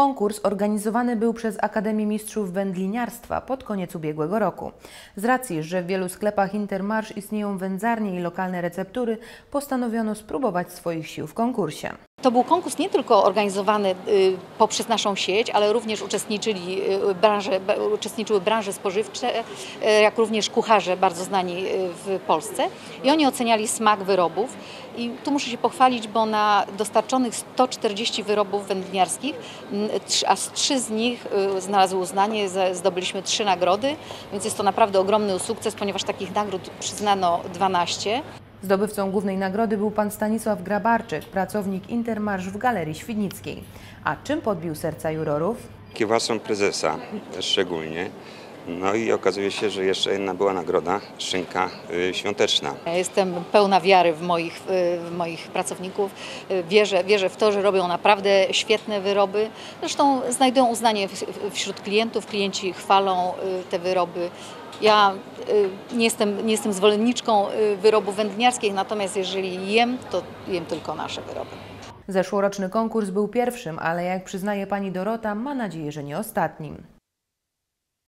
Konkurs organizowany był przez Akademię Mistrzów Wędliniarstwa pod koniec ubiegłego roku. Z racji, że w wielu sklepach Intermarsz istnieją wędzarnie i lokalne receptury, postanowiono spróbować swoich sił w konkursie. To był konkurs nie tylko organizowany y, poprzez naszą sieć, ale również uczestniczyli y, branże, uczestniczyły branże spożywcze, y, jak również kucharze bardzo znani w Polsce. I oni oceniali smak wyrobów. I tu muszę się pochwalić, bo na dostarczonych 140 wyrobów wędliniarskich, aż trzy z nich znalazły uznanie, zdobyliśmy trzy nagrody, więc jest to naprawdę ogromny sukces, ponieważ takich nagród przyznano 12. Zdobywcą głównej nagrody był pan Stanisław Grabarczyk, pracownik Intermarsz w Galerii Świdnickiej. A czym podbił serca jurorów? kiełbasą prezesa szczególnie. No i okazuje się, że jeszcze jedna była nagroda, szynka y, świąteczna. Ja Jestem pełna wiary w moich, w moich pracowników. Wierzę, wierzę w to, że robią naprawdę świetne wyroby. Zresztą znajdują uznanie wśród klientów. Klienci chwalą y, te wyroby. Ja y, nie jestem, nie jestem zwolenniczką y, wyrobów wędliniarskich, natomiast jeżeli jem, to jem tylko nasze wyroby. Zeszłoroczny konkurs był pierwszym, ale jak przyznaje pani Dorota, ma nadzieję, że nie ostatnim.